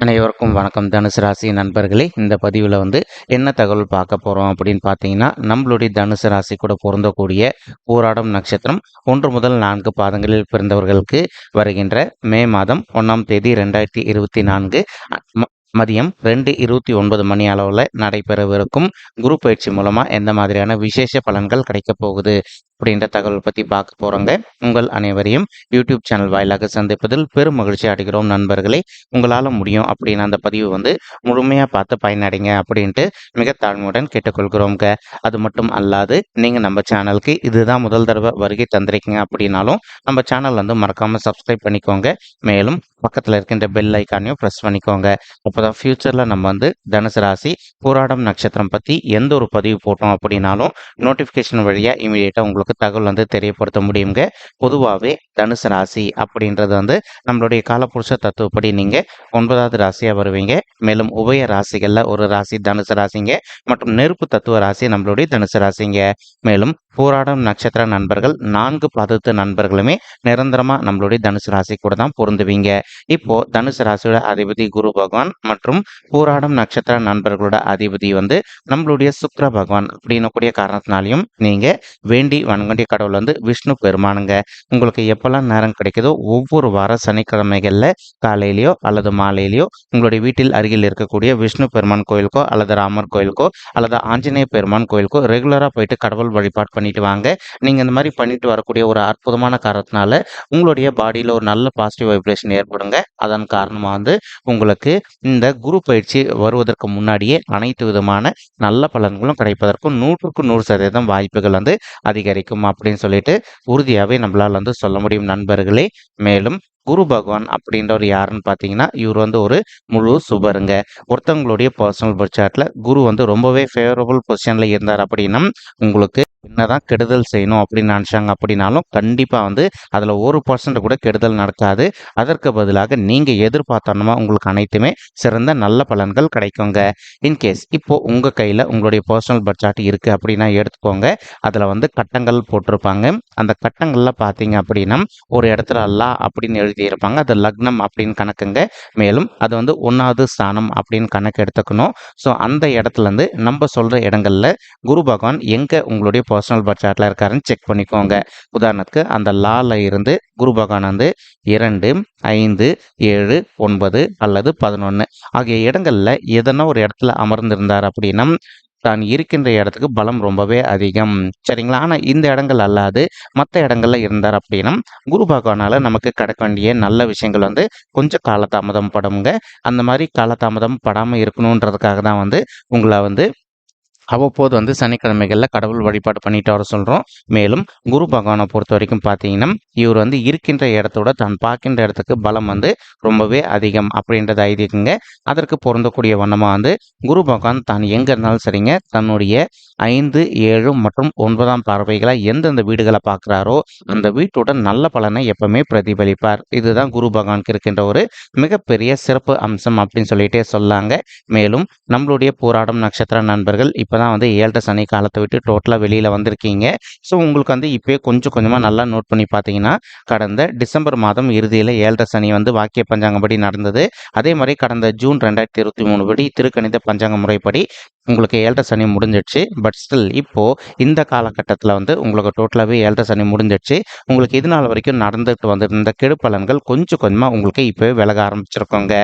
அனைவருக்கும் வணக்கம். தனுசு ராசி நண்பர்களே இந்த பதிவில் வந்து என்ன தகவல் பார்க்க போகிறோம் அப்படின்னு பார்த்தீங்கன்னா நம்மளுடைய தனுசு ராசி கூட பொருந்தக்கூடிய போராடும் நட்சத்திரம் ஒன்று முதல் நான்கு பாதங்களில் பிறந்தவர்களுக்கு வருகின்ற மே மாதம் ஒன்றாம் தேதி ரெண்டாயிரத்தி இருபத்தி நான்கு மதியம் ரெண்டு இருபத்தி ஒன்பது மணி அளவில் நடைபெறவிருக்கும் குரு பயிற்சி மூலமாக எந்த மாதிரியான விசேஷ பலன்கள் கிடைக்கப் போகுது? அப்படின்ற தகவல் பற்றி பார்க்க போகிறோங்க உங்கள் அனைவரையும் யூடியூப் சேனல் வாயிலாக சந்திப்பதில் பெரும் மகிழ்ச்சி அடைகிறோம் நண்பர்களே. உங்களால் முடியும் அப்படின்னு அந்த பதிவு வந்து முழுமையாக பார்த்து பயனடைங்க அப்படின்ட்டு மிக தாழ்மையுடன் கேட்டுக்கொள்கிறோம்ங்க. அது மட்டும் அல்லாது நீங்கள் நம்ம சேனலுக்கு இதுதான் முதல் தடவை வருகை தந்திருக்கீங்க அப்படின்னாலும் நம்ம சேனல் வந்து மறக்காமல் சப்ஸ்கிரைப் பண்ணிக்கோங்க. மேலும் பக்கத்தில் இருக்கின்ற பெல் ஐக்கானையும் ப்ரெஸ் பண்ணிக்கோங்க. அப்போ தான் ஃப்யூச்சரில் நம்ம வந்து தனுசு ராசி போராடம் நட்சத்திரம் பற்றி எந்த ஒரு பதிவு போட்டோம் அப்படின்னாலும் நோட்டிஃபிகேஷன் வழியாக இமீடியட்டாக உங்களுக்கு தகவல் வந்து தெரியப்படுத்த முடியுங்க பொதுவாகவே தனுசு ராசி அப்படின்றது வந்து நம்மளுடைய காலப்புருஷ தத்துவப்படி நீங்கள் ஒன்பதாவது ராசியாக வருவீங்க. மேலும் உபய ராசிகளில் ஒரு ராசி தனுசு ராசிங்க. மற்றும் நெருப்பு தத்துவ ராசி நம்மளுடைய தனுசு ராசிங்க. மேலும் போராடும் நட்சத்திர நண்பர்கள் நான்கு பதத்து நண்பர்களுமே நிரந்தரமாக நம்மளுடைய தனுசு ராசி கூட தான் பொருந்துவீங்க. இப்போ தனுசு ராசியோட அதிபதி குரு பகவான் மற்றும் போராடும் நட்சத்திர நண்பர்களோட அதிபதி வந்து நம்மளுடைய சுக்கர பகவான் அப்படின்னக்கூடிய காரணத்தினாலையும் நீங்க வேண்டி வணங்கண்டிய கடவுள் வந்து விஷ்ணு பெருமானுங்க. உங்களுக்கு எப்போல்லாம் நேரம் கிடைக்குதோ ஒவ்வொரு வார சனிக்கிழமைகளில் காலையிலையோ அல்லது மாலையிலையோ உங்களுடைய வீட்டில் அருகில் இருக்கக்கூடிய விஷ்ணு பெருமான் கோயிலுக்கோ அல்லது ராமர் கோயிலுக்கோ அல்லது ஆஞ்சநேய பெருமான் கோயிலுக்கோ ரெகுலராக போயிட்டு கடவுள் வழிபாடு பண்ணிட்டு வாங்க. நீங்கள் இந்த மாதிரி பண்ணிட்டு வரக்கூடிய ஒரு அற்புதமான காரணத்தினால உங்களுடைய பாடியில் ஒரு நல்ல பாசிட்டிவ் வைப்ரேஷன் ஏற்படுங்க. அதன் காரணமாக வந்து உங்களுக்கு இந்த குரு பயிற்சி வருவதற்கு முன்னாடியே அனைத்து விதமான நல்ல பலன்களும் கிடைப்பதற்கும் நூற்றுக்கு நூறு சதவீதம் வாய்ப்புகள் வந்து அதிகரிக்கும். அப்படின்னு சொல்லிட்டு உறுதியாகவே நம்மளால் வந்து சொல்ல முடியும் நண்பர்களே. மேலும் குரு பகவான் அப்படின்றவர் யாருன்னு பார்த்தீங்கன்னா இவர் வந்து ஒரு முழு சுபருங்க. ஒருத்தவங்களுடைய பர்சனல் பட்ஜெட்டில் குரு வந்து ரொம்பவே ஃபேவரபுள் பொசிஷனில் இருந்தார் அப்படின்னா உங்களுக்கு என்னதான் கெடுதல் செய்யணும் அப்படின்னு நினச்சாங்க அப்படின்னாலும் கண்டிப்பாக வந்து அதில் ஒரு பர்சன்ட் கூட கெடுதல் நடக்காது. அதற்கு பதிலாக நீங்கள் எதிர்பார்த்தோன்னா உங்களுக்கு அனைத்துமே சிறந்த நல்ல பலன்கள் கிடைக்குங்க. இன்கேஸ் இப்போ உங்கள் கையில் உங்களுடைய பர்சனல் பட்ஜெட் இருக்குது அப்படின்னா எடுத்துக்கோங்க. அதில் வந்து கட்டங்கள் போட்டிருப்பாங்க. அந்த கட்டங்களில் பார்த்தீங்க அப்படின்னா ஒரு இடத்துல அல்லா அப்படின்னு எழுதியிருப்பாங்க. அது லக்னம் அப்படின்னு கணக்குங்க. மேலும் அது வந்து ஒன்றாவது ஸ்தானம் அப்படின்னு கணக்கு எடுத்துக்கணும். ஸோ அந்த இடத்துலேருந்து நம்ம சொல்கிற இடங்களில் குரு பகவான் எங்கே உங்களுடைய பர்சனல் பட்ஜெட்டில் இருக்காருன்னு செக் பண்ணிக்கோங்க. உதாரணத்துக்கு அந்த லால இருந்து குரு பகவான் வந்து இரண்டு ஐந்து ஏழு ஒன்பது அல்லது பதினொன்று ஆகிய இடங்களில் எதனா ஒரு இடத்துல அமர்ந்திருந்தார் அப்படின்னா தான் இருக்கின்ற இடத்துக்கு பலம் ரொம்பவே அதிகம். சரிங்களா? ஆனால் இந்த இடங்கள் அல்லாது மற்ற இடங்கள்ல இருந்தார் அப்படின்னா குரு பகவானால நமக்கு கிடைக்க வேண்டிய நல்ல விஷயங்கள் வந்து கொஞ்சம் காலதாமதம் படுங்க. அந்த மாதிரி காலதாமதம் படாமல் இருக்கணுன்றதுக்காக தான் வந்து உங்களை வந்து அவ்வப்போது வந்து சனிக்கிழமைகளில் கடவுள் வழிபாடு பண்ணிட்டு வர சொல்கிறோம் மேலும் குரு பகவானை பொறுத்த வரைக்கும் பார்த்தீங்கன்னா இவர் வந்து இருக்கின்ற இடத்தோட தான் பார்க்கின்ற இடத்துக்கு பலம் வந்து ரொம்பவே அதிகம் அப்படின்றது ஐதீகங்க. அதற்கு பொருந்தக்கூடிய வண்ணமாக வந்து குரு பகவான் தான் எங்கே இருந்தாலும் சரிங்க தன்னுடைய ஐந்து ஏழு மற்றும் ஒன்பதாம் பார்வைகளை எந்தெந்த வீடுகளை பார்க்குறாரோ அந்த வீட்டோட நல்ல பலனை எப்பவுமே பிரதிபலிப்பார். இதுதான் குரு பகவானுக்கு இருக்கின்ற ஒரு மிகப்பெரிய சிறப்பு அம்சம் அப்படின்னு சொல்லிட்டே சொல்லாங்க. மேலும் நம்மளுடைய போராடும் நட்சத்திர நண்பர்கள் இப்போ தான் வந்து ஏழரை சனி காலத்தை விட்டு டோட்டலாக வெளியில் வந்திருக்கீங்க. ஸோ உங்களுக்கு வந்து இப்போயே கொஞ்சம் கொஞ்சமாக நல்லா நோட் பண்ணி பார்த்தீங்கன்னா கடந்த டிசம்பர் மாதம் இறுதியில் ஏழரை சனி வந்து வாக்கிய பஞ்சாங்கப்படி நடந்தது. அதே மாதிரி கடந்த ஜூன் ரெண்டாயிரத்தி இருபத்தி மூணு படி திருக்கணித பஞ்சாங்க முறைப்படி உங்களுக்கு ஏழரை சனி முடிஞ்சிடுச்சு. பட் ஸ்டில் இப்போது இந்த காலகட்டத்தில் வந்து உங்களுக்கு டோட்டலாகவே ஏழரை சனி முடிஞ்சிடுச்சு. உங்களுக்கு இது நாள் வரைக்கும் நடந்துட்டு வந்திருந்த கெடு பலன்கள் கொஞ்சம் கொஞ்சமாக உங்களுக்கு இப்போவே விலக ஆரம்பிச்சிருக்கோங்க.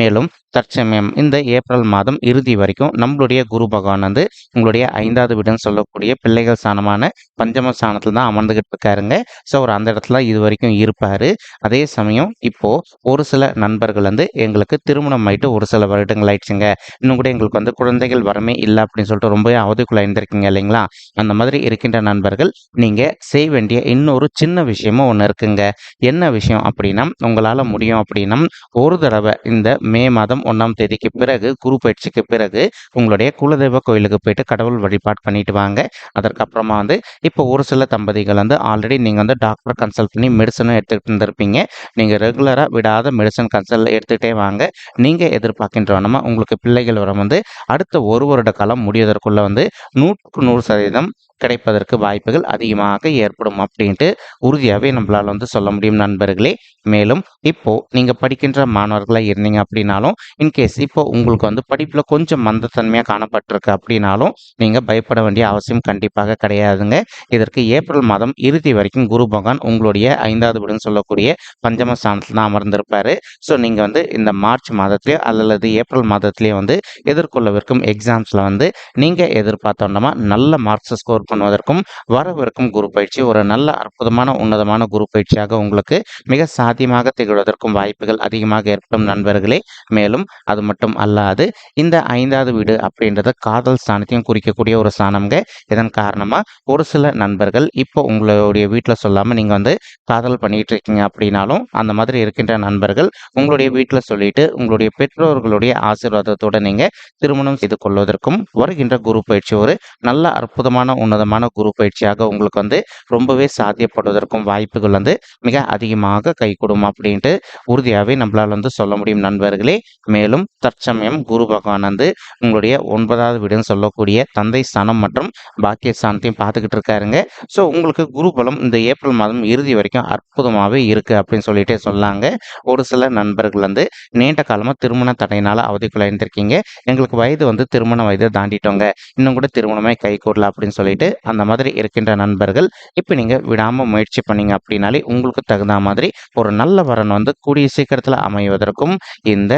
மேலும் தற்சமயம் இந்த ஏப்ரல் மாதம் இறுதி வரைக்கும் நம்மளுடைய குரு பகவான் வந்து உங்களுடைய ஐந்தாவது வீடுன்னு சொல்லக்கூடிய பிள்ளைகள் ஸ்தானமான பஞ்சம ஸ்தானத்தில் தான் அமர்ந்துகிட்டு இருக்காருங்க. ஸோ அவர் அந்த இடத்துல இது வரைக்கும் இருப்பார். அதே சமயம் இப்போது ஒரு சில நண்பர்கள் வந்து எங்களுக்கு திருமணம் ஆயிட்டு ஒரு சில வருடங்கள் ஆயிடுச்சுங்க. இன்னும் கூட எங்களுக்கு வந்து குழந்தைகள் வரமே இல்லை அப்படின்னு சொல்லிட்டு ரொம்பவே அவதிக்குள்ள இருந்திருக்கீங்க இல்லைங்களா? அந்த மாதிரி இருக்கின்ற நண்பர்கள் நீங்கள் செய்ய வேண்டிய இன்னொரு சின்ன விஷயமும் ஒன்று இருக்குங்க. என்ன விஷயம் அப்படின்னா உங்களால் முடியும் அப்படின்னா ஒரு தடவை இந்த மே மாதம் ஒன்றாம் தேதிக்கு பிறகு குரு பயிற்சிக்கு பிறகு உங்களுடைய குலதெய்வ கோயிலுக்கு போயிட்டு கடவுள் வழிபாடு பண்ணிட்டு வாங்க. அதற்கப்புறமா வந்து இப்போ ஒரு சில தம்பதிகள் வந்து ஆல்ரெடி நீங்கள் வந்து டாக்டர் கன்சல்ட் பண்ணி மெடிசனும் எடுத்துகிட்டு இருந்திருப்பீங்க. நீங்கள் ரெகுலராக விடாத மெடிசன் கன்சல்ட் எடுத்துகிட்டே வாங்க. நீங்கள் எதிர்பார்க்கின்றவனமா உங்களுக்கு பிள்ளைகள் வர வந்து அடுத்த ஒரு வருட காலம் முடிவதற்குள்ள வந்து நூற்றுக்கு நூறு சதவீதம் கிடைப்பதற்கு வாய்ப்புகள் அதிகமாக ஏற்படும் அப்படின்ட்டு உறுதியாகவே நம்மளால் வந்து சொல்ல முடியும் நண்பர்களே. மேலும் இப்போ நீங்க படிக்கின்ற மாணவர்களா இருந்தீங்க அப்படின்னாலும் இன்கேஸ் இப்போ உங்களுக்கு வந்து படிப்புல கொஞ்சம் மந்தத்தன்மையா காணப்பட்டிருக்கு அப்படின்னாலும் நீங்க பயப்பட வேண்டிய அவசியம் கண்டிப்பாக கிடையாதுங்க. இதற்கு ஏப்ரல் மாதம் இறுதி வரைக்கும் குரு பகவான் உங்களுடைய ஐந்தாவது வீடுன்னு சொல்லக்கூடிய பஞ்சம ஸ்தானத்தில் தான் அமர்ந்திருப்பாரு. ஸோ நீங்க வந்து இந்த மார்ச் மாதத்திலேயோ அல்லது ஏப்ரல் மாதத்திலேயோ வந்து எதிர்கொள்ளவிருக்கும் எக்ஸாம்ஸ்ல வந்து நீங்க எதிர்பார்த்தோன்னா நல்ல மார்க்ஸ் ஸ்கோர் பண்ணுவதற்கும் வரவிருக்கும் குரு பயிற்சி ஒரு நல்ல அற்புதமான உன்னதமான குரு பயிற்சியாக உங்களுக்கு மிக சாத்தியமாக திகழ்வதற்கும் வாய்ப்புகள் அதிகமாக ஏற்படும் நண்பர்களே. மேலும் அது மட்டும் அல்லாது இந்த ஐந்தாவது வீடு அப்படின்றது காதல் ஸ்தானத்தையும் குறிக்கக்கூடிய ஒரு ஸ்தானம்ங்க இதன் காரணமாக ஒரு சில நண்பர்கள் இப்போ உங்களுடைய வீட்டில் சொல்லாமல் நீங்கள் வந்து காதல் பண்ணிட்டு இருக்கீங்க அப்படின்னாலும் அந்த மாதிரி இருக்கின்ற நண்பர்கள் உங்களுடைய வீட்டில் சொல்லிட்டு உங்களுடைய பெற்றோர்களுடைய ஆசீர்வாதத்தோட நீங்கள் திருமணம் செய்து கொள்வதற்கும் வருகின்ற குரு பயிற்சி ஒரு நல்ல அற்புதமான உன்னதமான குரு பயிற்சியாக உங்களுக்கு வந்து ரொம்பவே சாத்தியப்படுவதற்கும் வாய்ப்புகள் வந்து மிக அதிகமாக கை கைகூடும் அப்படின்ட்டு உறுதியாகவே நம்மளால் வந்து சொல்ல முடியும் நண்பர்களே. மேலும் தற்சமயம் குரு பகவான் வந்து உங்களுடைய ஒன்பதாவது வீடுன்னு சொல்லக்கூடிய தந்தை ஸ்தானம் மற்றும் பாக்கிய ஸ்தானத்தையும் பார்த்துக்கிட்டு இருக்காருங்க. ஸோ உங்களுக்கு குரு பலம் இந்த ஏப்ரல் மாதம் இறுதி வரைக்கும் அற்புதமாகவே இருக்குது அப்படின்னு சொல்லிட்டே சொல்லாங்க. ஒரு சில நண்பர்கள் வந்து நீண்ட காலமாக திருமண தடையினால அவதிக்குள்ளாயிருந்திருக்கீங்க எங்களுக்கு வயது வந்து திருமண வயதை தாண்டிட்டோங்க. இன்னும் கூட திருமணமே கை கூடல அப்படின்னு சொல்லிட்டு அந்த மாதிரி இருக்கின்ற நண்பர்கள் இப்போ நீங்கள் விடாமல் முயற்சி பண்ணீங்க அப்படின்னாலே உங்களுக்கு தகுந்த மாதிரி ஒரு நல்ல வரன் வந்து கூடிய சீக்கிரத்தில் அமைவதற்கும் இந்த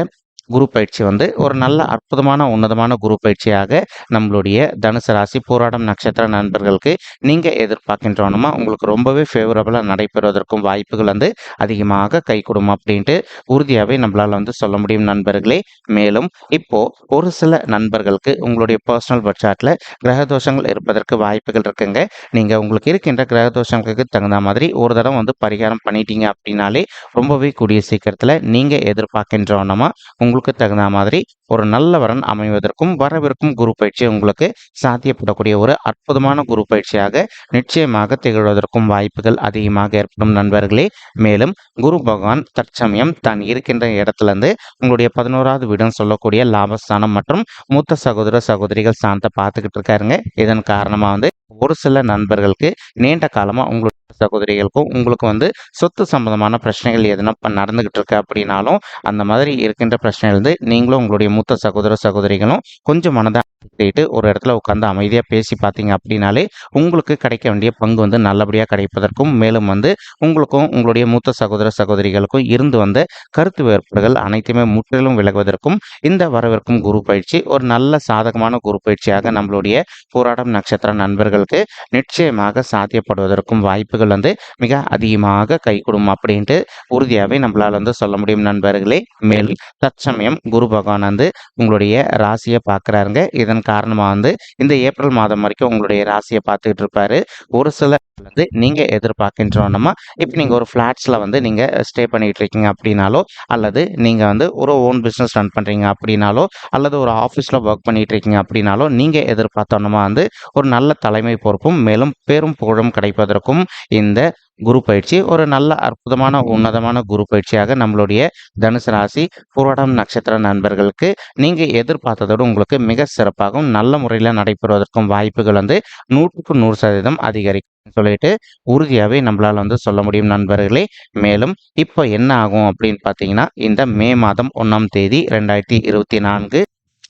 குரு பயிற்சி வந்து ஒரு நல்ல அற்புதமான உன்னதமான குரு பயிற்சியாக நம்மளுடைய தனுசு ராசி போராடம் நட்சத்திர நண்பர்களுக்கு நீங்கள் எதிர்பார்க்கின்றோனுமா உங்களுக்கு ரொம்பவே ஃபேவரபுளாக நடைபெறுவதற்கும் வாய்ப்புகள் வந்து அதிகமாக கை கொடுக்கும் அப்படின்ட்டு உறுதியாகவே நம்மளால் வந்து சொல்ல முடியும் நண்பர்களே. மேலும் இப்போ ஒரு சில நண்பர்களுக்கு உங்களுடைய பர்சனல் பட்ஜெட்டில் கிரக தோஷங்கள் இருப்பதற்கு வாய்ப்புகள் இருக்குங்க. நீங்கள் உங்களுக்கு இருக்கின்ற கிரக தோஷங்களுக்கு தகுந்த மாதிரி ஒரு தடவை வந்து பரிகாரம் பண்ணிட்டீங்க அப்படின்னாலே ரொம்பவே கூடிய சீக்கிரத்தில் நீங்கள் எதிர்பார்க்கின்றோனமா உங்களுக்கு தகுந்த மாதிரி ஒரு நல்ல வரன் அமைவதற்கும் வரவிருக்கும் குரு பயிற்சி உங்களுக்கு சாத்தியப்படக்கூடிய ஒரு அற்புதமான குரு பயிற்சியாக நிச்சயமாக திகழ்வதற்கும் வாய்ப்புகள் அதிகமாக ஏற்படும் நண்பர்களே. மேலும் குரு பகவான் தற்சமயம் தான் இருக்கின்ற இடத்துல இருந்து உங்களுடைய பதினோராவது வீடுன்னு சொல்லக்கூடிய லாபஸ்தானம் மற்றும் மூத்த சகோதர சகோதரிகள் ஸ்தானத்தை பார்த்துக்கிட்டு இருக்காருங்க. இதன் காரணமாக வந்து ஒரு சில நண்பர்களுக்கு நீண்ட காலமாக உங்களுடைய சகோதரிகளுக்கும் உங்களுக்கு வந்து சொத்து சம்பந்தமான பிரச்சனைகள் எதுனா இப்ப நடந்துகிட்டு இருக்கு அப்படின்னாலும் அந்த மாதிரி இருக்கின்ற பிரச்சனைகள் வந்து நீங்களும் உங்களுடைய மூத்த சகோதர சகோதரிகளும் கொஞ்சம் மனதை அடக்கிட்டு ஒரு இடத்துல உட்காந்து அமைதியாக பேசி பார்த்தீங்க அப்படின்னாலே உங்களுக்கு கிடைக்க வேண்டிய பங்கு வந்து நல்லபடியாக கிடைப்பதற்கும் மேலும் வந்து உங்களுக்கும் உங்களுடைய மூத்த சகோதர சகோதரிகளுக்கும் இருந்து வந்த கருத்து வேறுபாடுகள் அனைத்துமே முற்றிலும் விலகுவதற்கும் இந்த வரவிருக்கும் குரு பயிற்சி ஒரு நல்ல சாதகமான குரு பயிற்சியாக நம்மளுடைய போராட்டம் நட்சத்திர நண்பர்களுக்கு நிச்சயமாக சாத்தியப்படுவதற்கும் வாய்ப்புகள் வந்து மிக அதிகமாக கைகூடும் அப்படின்ட்டு உறுதியாகவே நம்மளால் வந்து சொல்ல முடியும் நண்பர்களே. மேலும் தற்சமயம் குரு பகவான் வந்து உங்களுடைய ராசியை பார்க்குறாருங்க. இதன் காரணமாக வந்து இந்த ஏப்ரல் மாதம் வரைக்கும் உங்களுடைய ராசியை பார்த்துக்கிட்டு இருப்பாரு. ஒரு சில வந்து நீங்கள் எதிர்பார்க்கின்றோன்னா இப்போ நீங்கள் ஒரு ஃப்ளாட்ஸில் வந்து நீங்கள் ஸ்டே பண்ணிகிட்டு இருக்கீங்க அப்படின்னாலோ அல்லது நீங்கள் வந்து ஒரு ஓன் பிஸ்னஸ் ரன் பண்ணுறீங்க அப்படின்னாலோ அல்லது ஒரு ஆஃபீஸில் ஒர்க் பண்ணிகிட்டு இருக்கீங்க அப்படின்னாலோ நீங்கள் எதிர்பார்த்தோன்னா வந்து ஒரு நல்ல தலைமை பொறுப்பும் மேலும் பெரும் புகழும் கிடைப்பதற்கும் இந்த குரு பயிற்சி ஒரு நல்ல அற்புதமான உன்னதமான குரு பயிற்சியாக நம்மளுடைய தனுசு ராசி புரோடம் நட்சத்திர நண்பர்களுக்கு நீங்கள் எதிர்பார்த்ததோடு உங்களுக்கு மிக சிறப்பாகவும் நல்ல முறையில் நடைபெறுவதற்கும் வாய்ப்புகள் வந்து நூற்றுக்கு நூறு சதவீதம் அதிகரிக்கும் சொல்லிட்டு உறுதியாகவே நம்மளால் வந்து சொல்ல முடியும் நண்பர்களே. மேலும் இப்போ என்ன ஆகும் அப்படின்னு பார்த்தீங்கன்னா இந்த மே மாதம் ஒன்றாம் தேதி ரெண்டாயிரத்தி இருபத்தி நான்கு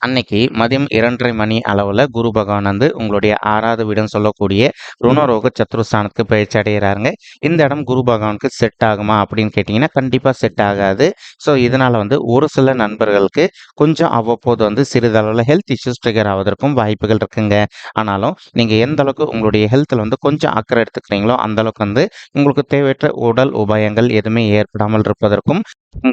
அன்னைக்கு மதியம் இரண்டரை மணி அளவில் குரு பகவான் வந்து உங்களுடைய ஆறாவது வீடுன்னு சொல்லக்கூடிய ருணரோக சத்ருஸ்தானத்துக்கு பயிற்சி அடைகிறாருங்க இந்த இடம் குரு பகவானுக்கு செட் ஆகுமா அப்படின்னு கேட்டிங்கன்னா கண்டிப்பாக செட் ஆகாது. ஸோ இதனால் வந்து ஒரு சில நண்பர்களுக்கு கொஞ்சம் அவ்வப்போது வந்து சிறிதளவில் ஹெல்த் இஷ்யூஸ் ட்ரிகர் ஆவதற்கும் வாய்ப்புகள் இருக்குங்க. ஆனாலும் நீங்கள் எந்த அளவுக்கு உங்களுடைய ஹெல்த்தில் வந்து கொஞ்சம் அக்கறை எடுத்துக்கிறீங்களோ அந்த அளவுக்கு வந்து உங்களுக்கு தேவையற்ற உடல் உபாயங்கள் எதுவுமே ஏற்படாமல் இருப்பதற்கும்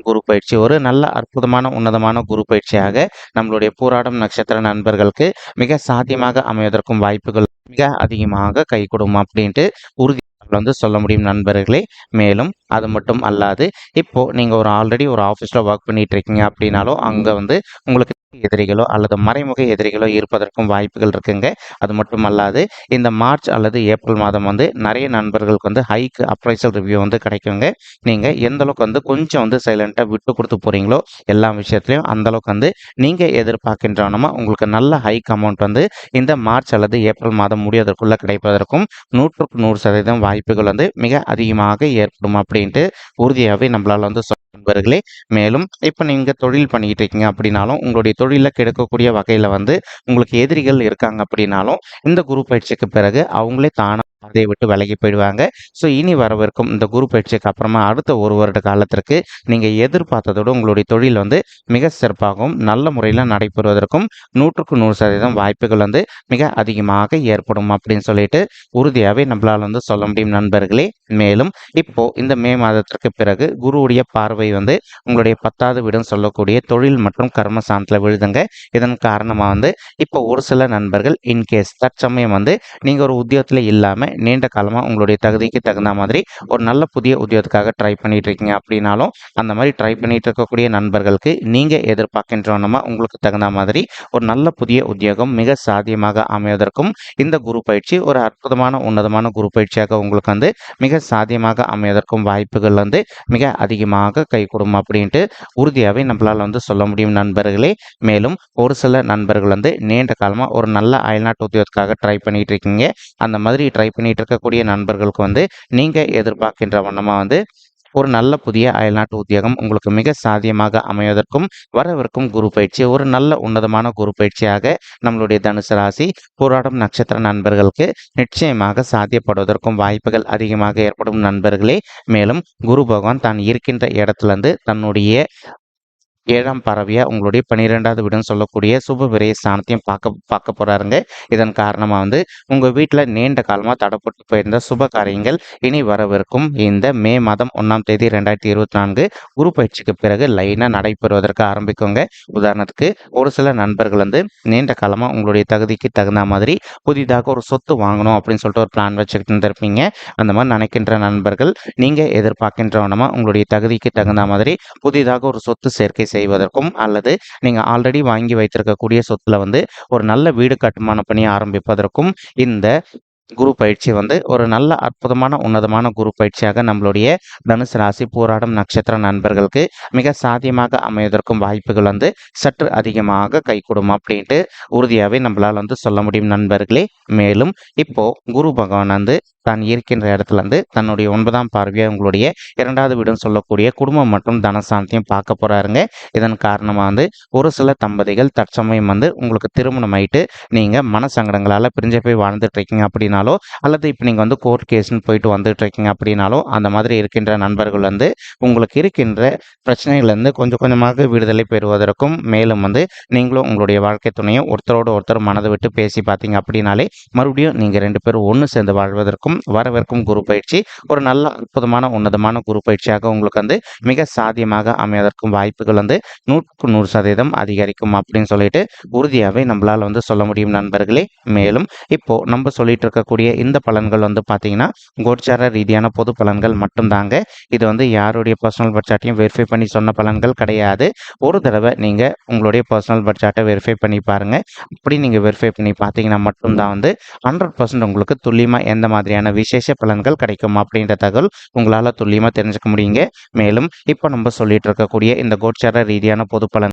குரு பயிற்சி ஒரு நல்ல அற்புதமான உன்னதமான குரு பயிற்சியாக நம்மளுடைய போராடும் நட்சத்திர நண்பர்களுக்கு மிக சாத்தியமாக அமைவதற்கும் வாய்ப்புகள் மிக அதிகமாக கை கொடுக்கும் அப்படின்ட்டு உறுதி வந்து சொல்ல முடியும் நண்பர்களே. மேலும் அது மட்டும் அல்லாது இப்போ நீங்க ஒரு ஆல்ரெடி ஒரு ஆஃபீஸில் ஒர்க் பண்ணிட்டு இருக்கீங்க அப்படின்னாலும் அங்கே வந்து உங்களுக்கு எதிரிகளோ அல்லது மறைமுக எதிரிகளோ இருப்பதற்கும் வாய்ப்புகள் இருக்குங்க. அது மட்டும் அல்லாது இந்த மார்ச் அல்லது ஏப்ரல் மாதம் வந்து நிறைய நண்பர்களுக்கு வந்து ஹைக் அப்ரைசல் ரிவ்யூ வந்து கிடைக்குங்க. நீங்கள் எந்த அளவுக்கு வந்து கொஞ்சம் வந்து சைலண்ட்டாக விட்டு கொடுத்து போகிறீங்களோ எல்லா விஷயத்துலையும் அந்த அளவுக்கு வந்து நீங்கள் எதிர்பார்க்கின்றனமா உங்களுக்கு நல்ல ஹைக் அமௌண்ட் வந்து இந்த மார்ச் அல்லது ஏப்ரல் மாதம் முடிவதற்குள்ளே கிடைப்பதற்கும் நூற்றுக்கு நூறு சதவீதம் வாய்ப்புகள் வந்து மிக அதிகமாக ஏற்படும் அப்படின்ட்டு உறுதியாகவே நம்மளால் வந்து நண்பர்களே மேலும் இப்போ நீங்கள் தொழில் பண்ணிக்கிட்டு இருக்கீங்க அப்படின்னாலும் உங்களுடைய தொழிலில் கெடுக்கக்கூடிய வகையில் வந்து உங்களுக்கு எதிரிகள் இருக்காங்க அப்படின்னாலும் இந்த குரு பயிற்சிக்கு பிறகு அவங்களே தானாக அதை விட்டு விலகி போயிடுவாங்க. ஸோ இனி வரவிருக்கும் இந்த குரு பயிற்சிக்கு அப்புறமா அடுத்த ஒரு வருட காலத்திற்கு நீங்கள் எதிர்பார்த்ததோடு உங்களுடைய தொழில் வந்து மிக சிறப்பாகவும் நல்ல முறையில் நடைபெறுவதற்கும் நூற்றுக்கு நூறு சதவீதம் வாய்ப்புகள் வந்து மிக அதிகமாக ஏற்படும் அப்படின்னு சொல்லிட்டு உறுதியாகவே நம்மளால் வந்து சொல்ல முடியும் நண்பர்களே. மேலும் இப்போ இந்த மே மாதத்திற்கு பிறகு குருவுடைய பார்வை வந்து உங்களுடைய பத்தாவது விடம் சொல்லக்கூடிய தொழில் மற்றும் கர்ம சாந்தத்தில் விழுதுங்க. இதன் காரணமாக வந்து இப்போ ஒரு சில நண்பர்கள் இன்கேஸ் தற்சமயம் வந்து நீங்கள் ஒரு உத்தியோகத்தில் இல்லாமல் நீண்ட காலமாக உங்களுடைய தகுதிக்கு தகுந்த மாதிரி ஒரு நல்ல புதிய உத்தியோகத்துக்காக ட்ரை பண்ணிட்டு இருக்கீங்க அப்படின்னாலும் அந்த மாதிரி ட்ரை பண்ணிட்டு இருக்கக்கூடிய நண்பர்களுக்கு நீங்கள் எதிர்பார்க்கின்றோன்னா உங்களுக்கு தகுந்த மாதிரி ஒரு நல்ல புதிய உத்தியோகம் மிக சாத்தியமாக அமைவதற்கும் இந்த குரு பயிற்சி ஒரு அற்புதமான உன்னதமான குரு பயிற்சியாக உங்களுக்கு வந்து மிக சாத்தியமாக அமைவதற்கும் வாய்ப்புகள் வந்து மிக அதிகமாக கை கொடுக்கும் அப்படின்ட்டு உறுதியாகவே நம்மளால் வந்து சொல்ல முடியும் நண்பர்களே. மேலும் ஒரு சில நண்பர்கள் வந்து நீண்ட காலமாக ஒரு நல்ல அயல்நாட்டு உத்தியோகத்துக்காக ட்ரை பண்ணிட்டு இருக்கீங்க அந்த மாதிரி ட்ரை பண்ணிட்டு இருக்கக்கூடிய நண்பர்களுக்கு வந்து நீங்கள் எதிர்பார்க்கின்ற வண்ணமாக வந்து ஒரு நல்ல புதிய அயல்நாட்டு உத்தியோகம் உங்களுக்கு மிக சாத்தியமாக அமைவதற்கும் வரவிருக்கும் குரு பயிற்சி ஒரு நல்ல உன்னதமான குரு பயிற்சியாக நம்மளுடைய தனுசு ராசி போராடும் நட்சத்திர நண்பர்களுக்கு நிச்சயமாக சாத்தியப்படுவதற்கும் வாய்ப்புகள் அதிகமாக ஏற்படும் நண்பர்களே. மேலும் குரு பகவான் தான் இருக்கின்ற இடத்துலேருந்து தன்னுடைய ஏழாம் பறவையா உங்களுடைய பன்னிரெண்டாவது வீடுன்னு சொல்லக்கூடிய சுப விரைய ஸ்தானத்தையும் பார்க்க பார்க்க போறாருங்க. இதன் காரணமாக வந்து உங்கள் வீட்டில் நீண்ட காலமாக தடப்பட்டு போயிருந்த சுப காரியங்கள் இனி வரவிருக்கும். இந்த மே மாதம் ஒன்றாம் தேதி ரெண்டாயிரத்தி இருபத்தி நான்கு குரு பயிற்சிக்கு பிறகு லைனாக நடைபெறுவதற்கு ஆரம்பிக்குங்க. உதாரணத்துக்கு ஒரு சில நண்பர்கள் வந்து நீண்ட காலமாக உங்களுடைய தகுதிக்கு தகுந்த மாதிரி புதிதாக ஒரு சொத்து வாங்கணும் அப்படின்னு சொல்லிட்டு ஒரு பிளான் வச்சுக்கிட்டு இருந்திருப்பீங்க. அந்த மாதிரி நினைக்கின்ற நண்பர்கள் நீங்கள் எதிர்பார்க்கின்றவனமா உங்களுடைய தகுதிக்கு தகுந்த மாதிரி புதிதாக ஒரு சொத்து சேர்க்கை செய்வதற்கும் அல்லது நீங்கள் ஆல்ரெடி வாங்கி வைத்திருக்கக்கூடிய சொத்துல வந்து ஒரு நல்ல வீடு கட்டுமான பணி ஆரம்பிப்பதற்கும் இந்த குரு பயிற்சி வந்து ஒரு நல்ல அற்புதமான உன்னதமான குரு பயிற்சியாக நம்மளுடைய தனுசு ராசி போராடும் நட்சத்திர நண்பர்களுக்கு மிக சாத்தியமாக அமைவதற்கும் வாய்ப்புகள் வந்து சற்று அதிகமாக கைகூடும் அப்படின்ட்டு உறுதியாகவே நம்மளால் வந்து சொல்ல முடியும் நண்பர்களே. மேலும் இப்போ குரு பகவான் வந்து தான் இருக்கின்ற இடத்துல இருந்து தன்னுடைய ஒன்பதாம் பார்வையை உங்களுடைய இரண்டாவது வீடுன்னு சொல்லக்கூடிய குடும்பம் மற்றும் தனசாந்தியும் பார்க்க போறாருங்க. இதன் காரணமாக வந்து ஒரு சில தம்பதிகள் தற்சமயம் வந்து உங்களுக்கு திருமணம் ஆயிட்டு நீங்கள் மனசங்கடங்களால் பிரிஞ்சு போய் வாழ்ந்துட்டு இருக்கீங்க அப்படின்னா அப்படின்னாலோ அல்லது இப்போ நீங்கள் வந்து கோர்ட் கேஸ்னு போயிட்டு வந்துட்டு இருக்கீங்க அப்படின்னாலோ அந்த மாதிரி இருக்கின்ற நண்பர்கள் வந்து உங்களுக்கு இருக்கின்ற பிரச்சனைகள்லேருந்து கொஞ்சம் கொஞ்சமாக விடுதலை பெறுவதற்கும் மேலும் வந்து நீங்களும் உங்களுடைய வாழ்க்கை துணையும் ஒருத்தரோடு ஒருத்தர் மனதை விட்டு பேசி பார்த்தீங்க அப்படின்னாலே மறுபடியும் நீங்கள் ரெண்டு பேரும் ஒன்று சேர்ந்து வாழ்வதற்கும் வரவிருக்கும் குரு பயிற்சி ஒரு நல்ல அற்புதமான உன்னதமான குரு பயிற்சியாக உங்களுக்கு வந்து மிக சாத்தியமாக அமைவதற்கும் வாய்ப்புகள் வந்து நூற்றுக்கு நூறு சதவீதம் அதிகரிக்கும் அப்படின்னு சொல்லிட்டு உறுதியாகவே நம்மளால் வந்து சொல்ல முடியும் நண்பர்களே. மேலும் இப்போ நம்ம சொல்லிட்டு இருக்கக்கூடிய இந்த பலன்கள் வந்து பார்த்தீங்கன்னா கோச்சார ரீதியான பொது பலன்கள் மட்டும்தாங்க. இது வந்து யாருடைய பர்சனல் பட்ஜெட்டையும் வெரிஃபை பண்ணி சொன்ன பலன்கள் கிடையாது. ஒரு தடவை நீங்கள் உங்களுடைய பர்சனல் பட்ஜெட்டை வெரிஃபை பண்ணி பாருங்கள் அப்படி நீங்கள் வெரிஃபை பண்ணி பார்த்தீங்கன்னா மட்டும்தான் வந்து ஹண்ட்ரட் பர்சன்ட் உங்களுக்கு துல்லியமாக எந்த மாதிரியான விசேஷ பலன்கள் கிடைக்கும் அப்படின்ற தகவல் உங்களால் துல்லியமாக தெரிஞ்சுக்க முடியுங்க. மேலும் இப்போ நம்ம சொல்லிட்டு இருக்கக்கூடிய இந்த கோச்சார ரீதியான பொது பலன்